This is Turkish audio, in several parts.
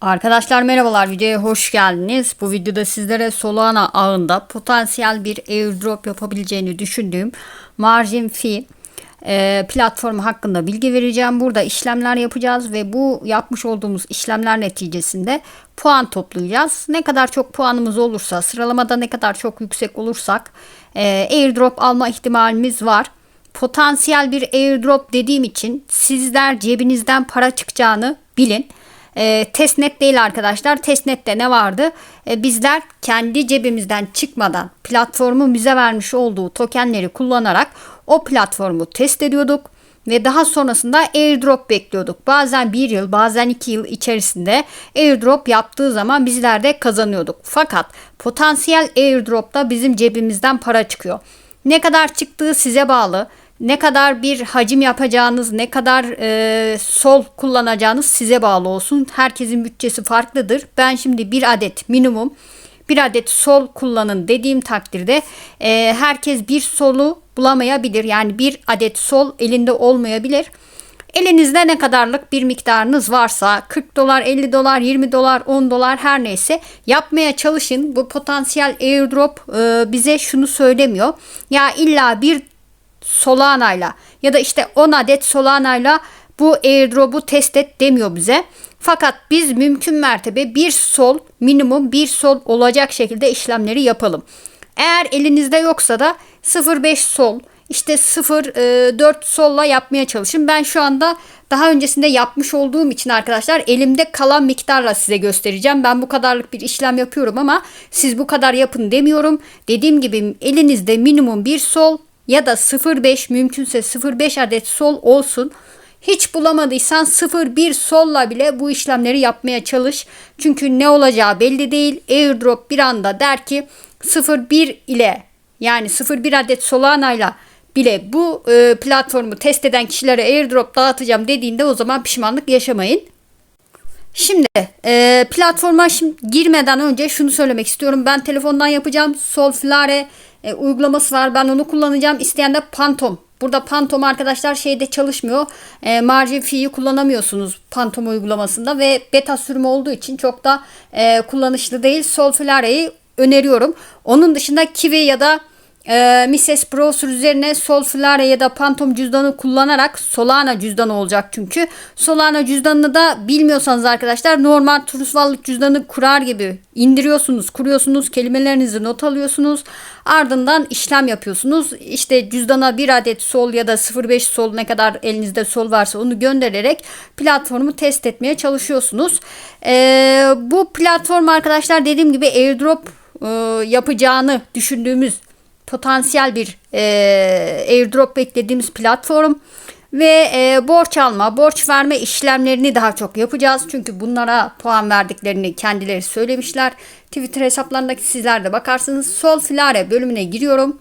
Arkadaşlar merhabalar videoya hoş geldiniz. Bu videoda sizlere Solana ağında potansiyel bir airdrop yapabileceğini düşündüğüm Margin Fee e, platformu hakkında bilgi vereceğim. Burada işlemler yapacağız ve bu yapmış olduğumuz işlemler neticesinde puan toplayacağız. Ne kadar çok puanımız olursa sıralamada ne kadar çok yüksek olursak e, airdrop alma ihtimalimiz var. Potansiyel bir airdrop dediğim için sizler cebinizden para çıkacağını bilin. E, testnet değil arkadaşlar. Testnette ne vardı? E, bizler kendi cebimizden çıkmadan platformun bize vermiş olduğu tokenleri kullanarak o platformu test ediyorduk ve daha sonrasında airdrop bekliyorduk. Bazen bir yıl bazen iki yıl içerisinde airdrop yaptığı zaman bizler de kazanıyorduk. Fakat potansiyel airdropta bizim cebimizden para çıkıyor. Ne kadar çıktığı size bağlı. Ne kadar bir hacim yapacağınız, ne kadar e, sol kullanacağınız size bağlı olsun. Herkesin bütçesi farklıdır. Ben şimdi bir adet minimum bir adet sol kullanın dediğim takdirde e, herkes bir solu bulamayabilir. Yani bir adet sol elinde olmayabilir. Elinizde ne kadarlık bir miktarınız varsa 40 dolar, 50 dolar, 20 dolar, 10 dolar her neyse yapmaya çalışın. Bu potansiyel airdrop e, bize şunu söylemiyor. Ya illa bir Solana'yla ya da işte 10 adet Solana'yla bu airdrop'u test et demiyor bize. Fakat biz mümkün mertebe bir sol minimum bir sol olacak şekilde işlemleri yapalım. Eğer elinizde yoksa da 0.5 sol işte 0.4 solla yapmaya çalışın. Ben şu anda daha öncesinde yapmış olduğum için arkadaşlar elimde kalan miktarla size göstereceğim. Ben bu kadarlık bir işlem yapıyorum ama siz bu kadar yapın demiyorum. Dediğim gibi elinizde minimum bir sol ya da 0.5 mümkünse 0.5 adet sol olsun. Hiç bulamadıysan 0.1 solla bile bu işlemleri yapmaya çalış. Çünkü ne olacağı belli değil. Airdrop bir anda der ki 0.1 ile yani 0.1 adet Solana ile bile bu e, platformu test eden kişilere airdrop dağıtacağım dediğinde o zaman pişmanlık yaşamayın. Şimdi e, platforma şimdi girmeden önce şunu söylemek istiyorum. Ben telefondan yapacağım. Solflare e, uygulaması var. Ben onu kullanacağım. İsteyen de Phantom. Burada Phantom arkadaşlar şeyde çalışmıyor. E, margin fee'yi kullanamıyorsunuz Phantom uygulamasında ve beta sürümü olduğu için çok da e, kullanışlı değil. Solflare'yi öneriyorum. Onun dışında Kiwi ya da e, Mrs. Browser üzerine Solflare ya da Phantom cüzdanı kullanarak Solana cüzdanı olacak çünkü. Solana cüzdanını da bilmiyorsanız arkadaşlar normal Trustwallet cüzdanı kurar gibi indiriyorsunuz, kuruyorsunuz, kelimelerinizi not alıyorsunuz. Ardından işlem yapıyorsunuz. İşte cüzdana bir adet sol ya da 0.5 sol ne kadar elinizde sol varsa onu göndererek platformu test etmeye çalışıyorsunuz. E, bu platform arkadaşlar dediğim gibi airdrop e, yapacağını düşündüğümüz potansiyel bir e, airdrop beklediğimiz platform ve e, borç alma, borç verme işlemlerini daha çok yapacağız. Çünkü bunlara puan verdiklerini kendileri söylemişler. Twitter hesaplarındaki sizler de bakarsınız. Sol Filare bölümüne giriyorum.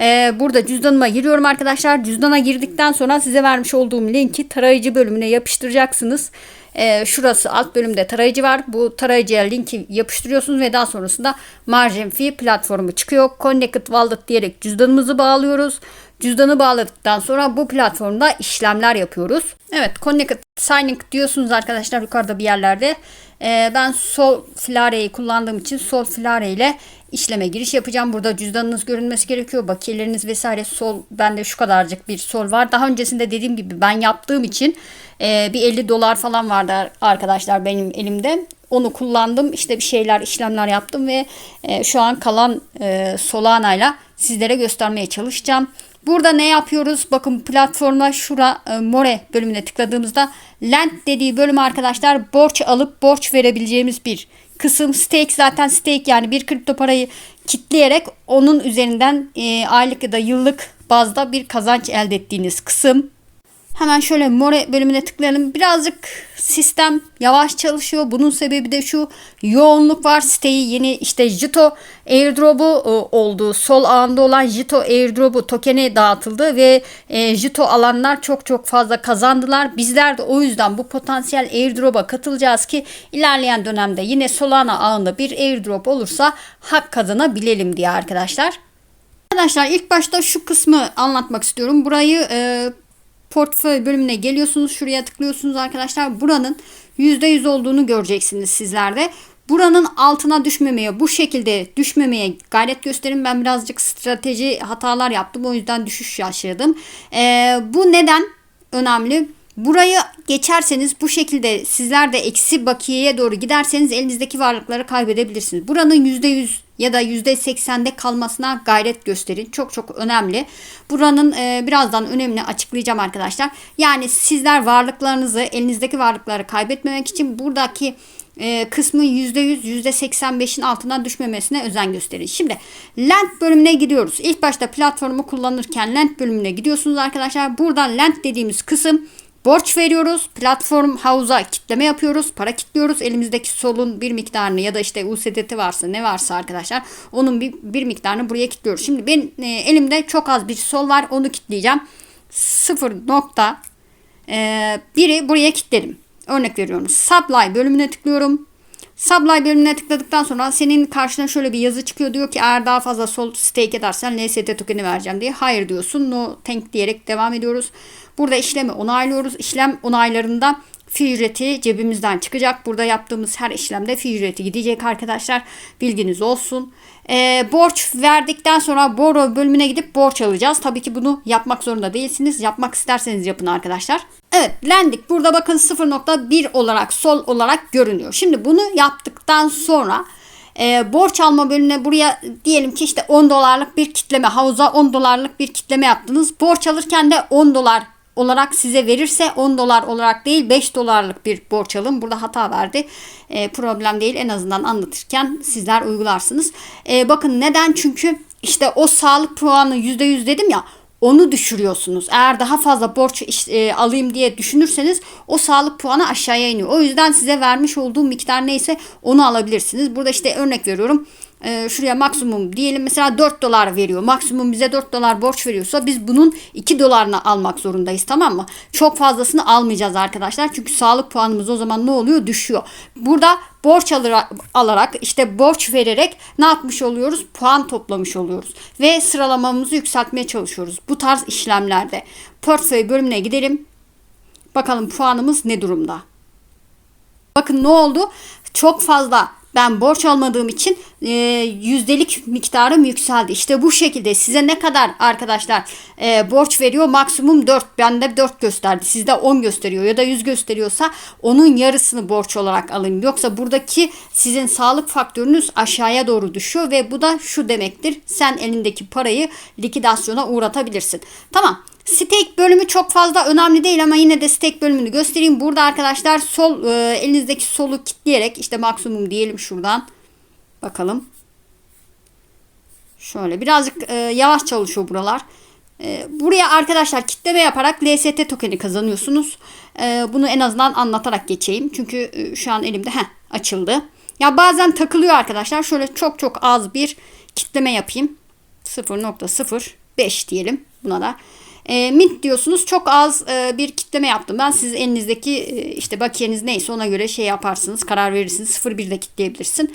Ee, burada cüzdanıma giriyorum arkadaşlar. Cüzdana girdikten sonra size vermiş olduğum linki tarayıcı bölümüne yapıştıracaksınız. Ee, şurası alt bölümde tarayıcı var. Bu tarayıcıya linki yapıştırıyorsunuz ve daha sonrasında Margin Fee platformu çıkıyor. Connected Wallet diyerek cüzdanımızı bağlıyoruz. Cüzdanı bağladıktan sonra bu platformda işlemler yapıyoruz. Evet Connected Signing diyorsunuz arkadaşlar yukarıda bir yerlerde. Ee, ben Sol Filare'yi kullandığım için Sol Filare ile işleme giriş yapacağım. Burada cüzdanınız görünmesi gerekiyor. Bakiyeleriniz vesaire sol bende şu kadarcık bir sol var. Daha öncesinde dediğim gibi ben yaptığım için e, bir 50 dolar falan vardı arkadaşlar benim elimde. Onu kullandım. İşte bir şeyler işlemler yaptım ve e, şu an kalan e, Solana ile sizlere göstermeye çalışacağım. Burada ne yapıyoruz? Bakın platforma şura e, more bölümüne tıkladığımızda lend dediği bölüm arkadaşlar borç alıp borç verebileceğimiz bir kısım stake zaten stake yani bir kripto parayı kitleyerek onun üzerinden e, aylık ya da yıllık bazda bir kazanç elde ettiğiniz kısım. Hemen şöyle more bölümüne tıklayalım. Birazcık sistem yavaş çalışıyor. Bunun sebebi de şu yoğunluk var. Siteyi yeni işte Jito airdrop'u e, oldu. Sol ağında olan Jito airdrop'u tokeni dağıtıldı ve e, Jito alanlar çok çok fazla kazandılar. Bizler de o yüzden bu potansiyel airdrop'a katılacağız ki ilerleyen dönemde yine Solana ağında bir airdrop olursa hak kazanabilelim diye arkadaşlar. Arkadaşlar ilk başta şu kısmı anlatmak istiyorum. Burayı e, portföy bölümüne geliyorsunuz. Şuraya tıklıyorsunuz arkadaşlar. Buranın %100 olduğunu göreceksiniz sizlerde. Buranın altına düşmemeye, bu şekilde düşmemeye gayret gösterin. Ben birazcık strateji hatalar yaptım. O yüzden düşüş yaşadım. Ee, bu neden önemli? Burayı geçerseniz bu şekilde sizler de eksi bakiyeye doğru giderseniz elinizdeki varlıkları kaybedebilirsiniz. Buranın %100 ya da %80'de kalmasına gayret gösterin. Çok çok önemli. Buranın e, birazdan önemini açıklayacağım arkadaşlar. Yani sizler varlıklarınızı elinizdeki varlıkları kaybetmemek için buradaki e, kısmı %100 %85'in altına düşmemesine özen gösterin. Şimdi Lent bölümüne gidiyoruz. İlk başta platformu kullanırken Lent bölümüne gidiyorsunuz arkadaşlar. Buradan Lent dediğimiz kısım Borç veriyoruz. Platform havuza kitleme yapıyoruz. Para kitliyoruz. Elimizdeki solun bir miktarını ya da işte USDT varsa ne varsa arkadaşlar onun bir, bir miktarını buraya kilitliyoruz. Şimdi ben e, elimde çok az bir sol var. Onu kitleyeceğim. 0 nokta e, biri buraya kilitledim. Örnek veriyorum. Supply bölümüne tıklıyorum. Supply bölümüne tıkladıktan sonra senin karşına şöyle bir yazı çıkıyor. Diyor ki eğer daha fazla sol stake edersen LST token'i vereceğim diye. Hayır diyorsun. No thank diyerek devam ediyoruz. Burada işlemi onaylıyoruz. İşlem onaylarında fi ücreti cebimizden çıkacak. Burada yaptığımız her işlemde fi ücreti gidecek arkadaşlar. Bilginiz olsun. Ee, borç verdikten sonra borrow bölümüne gidip borç alacağız. Tabii ki bunu yapmak zorunda değilsiniz. Yapmak isterseniz yapın arkadaşlar. Evet lendik burada bakın 0.1 olarak sol olarak görünüyor. Şimdi bunu yaptıktan sonra e, borç alma bölümüne buraya diyelim ki işte 10 dolarlık bir kitleme havuza 10 dolarlık bir kitleme yaptınız. Borç alırken de 10 dolar olarak size verirse 10 dolar olarak değil 5 dolarlık bir borç alın. Burada hata verdi. E, problem değil en azından anlatırken sizler uygularsınız. E, bakın neden? Çünkü işte o sağlık puanı %100 dedim ya onu düşürüyorsunuz. Eğer daha fazla borç e, alayım diye düşünürseniz o sağlık puanı aşağıya iniyor. O yüzden size vermiş olduğum miktar neyse onu alabilirsiniz. Burada işte örnek veriyorum e, şuraya maksimum diyelim mesela 4 dolar veriyor. Maksimum bize 4 dolar borç veriyorsa biz bunun 2 dolarını almak zorundayız tamam mı? Çok fazlasını almayacağız arkadaşlar. Çünkü sağlık puanımız o zaman ne oluyor? Düşüyor. Burada borç alarak, işte borç vererek ne yapmış oluyoruz? Puan toplamış oluyoruz. Ve sıralamamızı yükseltmeye çalışıyoruz. Bu tarz işlemlerde. Portföy bölümüne gidelim. Bakalım puanımız ne durumda? Bakın ne oldu? Çok fazla ben borç almadığım için e, yüzdelik miktarım yükseldi. İşte bu şekilde size ne kadar arkadaşlar e, borç veriyor? Maksimum 4. Bende 4 gösterdi. Sizde 10 gösteriyor ya da 100 gösteriyorsa onun yarısını borç olarak alın. Yoksa buradaki sizin sağlık faktörünüz aşağıya doğru düşüyor ve bu da şu demektir. Sen elindeki parayı likidasyona uğratabilirsin. Tamam. Stake bölümü çok fazla önemli değil ama yine de stake bölümünü göstereyim. Burada arkadaşlar sol e, elinizdeki solu kilitleyerek işte maksimum diyelim şuradan. Bakalım. Şöyle birazcık e, yavaş çalışıyor buralar. E, buraya arkadaşlar kitleme yaparak LST tokeni kazanıyorsunuz. E, bunu en azından anlatarak geçeyim. Çünkü e, şu an elimde heh, açıldı. Ya bazen takılıyor arkadaşlar. Şöyle çok çok az bir kitleme yapayım. 0.05 diyelim buna da. E, mint diyorsunuz çok az e, bir kitleme yaptım. Ben siz elinizdeki e, işte bakiyeniz neyse ona göre şey yaparsınız karar verirsiniz. 0.1'de kitleyebilirsin.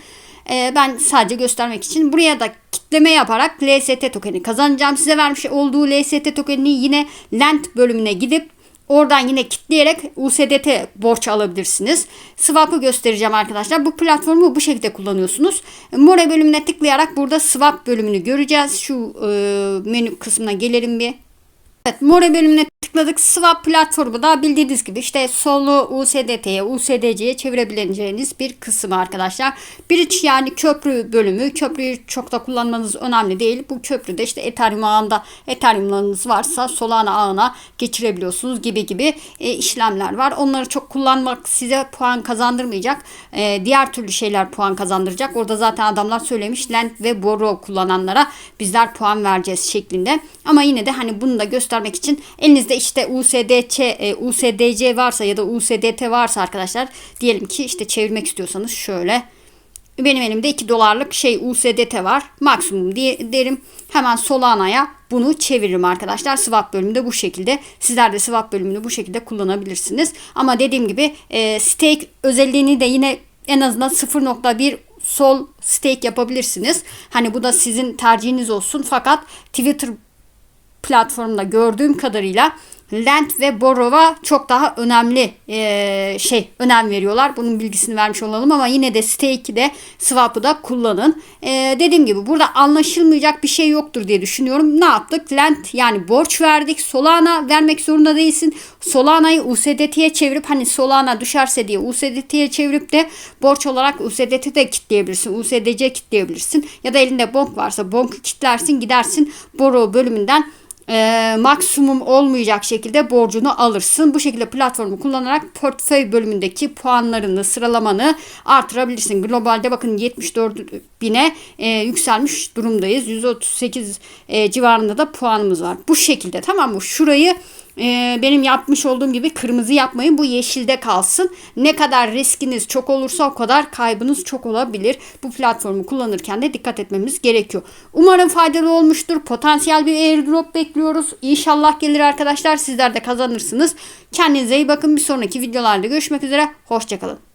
E, ben sadece göstermek için buraya da kitleme yaparak LST tokeni kazanacağım. Size vermiş olduğu LST tokenini yine Lent bölümüne gidip Oradan yine kitleyerek USDT borç alabilirsiniz. Swap'ı göstereceğim arkadaşlar. Bu platformu bu şekilde kullanıyorsunuz. More bölümüne tıklayarak burada swap bölümünü göreceğiz. Şu e, menü kısmına gelelim bir. Evet, More bölümüne tıkladık. Swap platformu da bildiğiniz gibi işte solu USDT'ye, USDC'ye çevirebileceğiniz bir kısım arkadaşlar. Bridge yani köprü bölümü. Köprüyü çok da kullanmanız önemli değil. Bu köprüde işte Ethereum ağında Ethereum'larınız varsa Solana ağına geçirebiliyorsunuz gibi gibi e, işlemler var. Onları çok kullanmak size puan kazandırmayacak. E, diğer türlü şeyler puan kazandıracak. Orada zaten adamlar söylemiş. Lend ve Borrow kullananlara bizler puan vereceğiz şeklinde. Ama yine de hani bunu da göstermek için elinizde işte USDC, e, USDC varsa ya da USDT varsa arkadaşlar diyelim ki işte çevirmek istiyorsanız şöyle benim elimde 2 dolarlık şey USDT var. Maksimum diye derim. Hemen Solana'ya bunu çeviririm arkadaşlar. Swap bölümünde bu şekilde. Sizler de swap bölümünü bu şekilde kullanabilirsiniz. Ama dediğim gibi e, stake özelliğini de yine en azından 0.1 sol stake yapabilirsiniz. Hani bu da sizin tercihiniz olsun. Fakat Twitter platformda gördüğüm kadarıyla Lent ve Borrow'a çok daha önemli e, şey önem veriyorlar. Bunun bilgisini vermiş olalım ama yine de stake'i de swap'ı da kullanın. E, dediğim gibi burada anlaşılmayacak bir şey yoktur diye düşünüyorum. Ne yaptık? Lent yani borç verdik. Solana vermek zorunda değilsin. Solana'yı USDT'ye çevirip hani Solana düşerse diye USDT'ye çevirip de borç olarak USDT de kitleyebilirsin. USDC kitleyebilirsin. Ya da elinde bonk varsa bonk kitlersin gidersin Borrow bölümünden e, maksimum olmayacak şekilde borcunu alırsın. Bu şekilde platformu kullanarak portföy bölümündeki puanlarını, sıralamanı artırabilirsin. Globalde bakın 74 bine e, yükselmiş durumdayız. 138 e, civarında da puanımız var. Bu şekilde tamam mı? Şurayı e, benim yapmış olduğum gibi kırmızı yapmayın. Bu yeşilde kalsın. Ne kadar riskiniz çok olursa o kadar kaybınız çok olabilir. Bu platformu kullanırken de dikkat etmemiz gerekiyor. Umarım faydalı olmuştur. Potansiyel bir airdrop bekliyoruz. İnşallah gelir arkadaşlar. Sizler de kazanırsınız. Kendinize iyi bakın. Bir sonraki videolarda görüşmek üzere. Hoşçakalın.